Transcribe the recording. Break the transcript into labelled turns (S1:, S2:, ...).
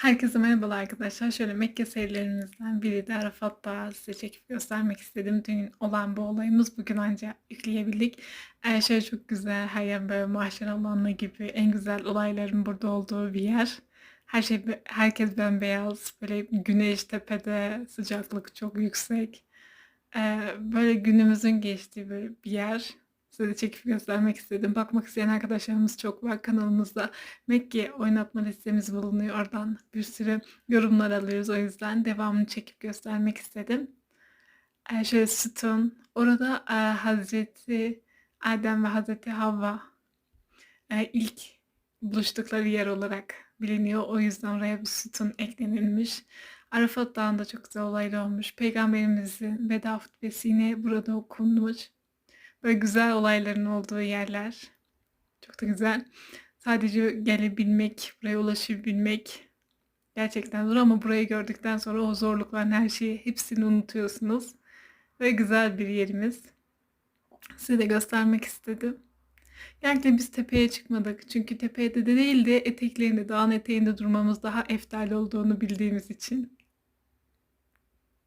S1: Herkese merhabalar arkadaşlar. Şöyle Mekke serilerimizden biri de Arafat size çekip göstermek istedim. Dün olan bu olayımız bugün ancak yükleyebildik. Ee, şöyle çok güzel, her yer böyle mahşer alanı gibi en güzel olayların burada olduğu bir yer. Her şey, herkes bembeyaz, böyle güneş tepede, sıcaklık çok yüksek. Ee, böyle günümüzün geçtiği böyle bir yer. Size de çekip göstermek istedim. Bakmak isteyen arkadaşlarımız çok var kanalımızda. Mekke oynatma listemiz bulunuyor. Oradan bir sürü yorumlar alıyoruz. O yüzden devamını çekip göstermek istedim. Ee, şöyle sütun. Orada e, Hazreti Adem ve Hazreti Havva e, ilk buluştukları yer olarak biliniyor. O yüzden oraya bir sütun eklenilmiş. Arafat Dağı'nda çok güzel olaylar olmuş. Peygamberimizin veda hutbesi yine burada okunmuş. Böyle güzel olayların olduğu yerler. Çok da güzel. Sadece gelebilmek, buraya ulaşabilmek gerçekten zor ama burayı gördükten sonra o zorlukların her şeyi hepsini unutuyorsunuz. Ve güzel bir yerimiz. Size de göstermek istedim. Genellikle biz tepeye çıkmadık. Çünkü tepede de değil de eteklerinde, dağın eteğinde durmamız daha eftal olduğunu bildiğimiz için.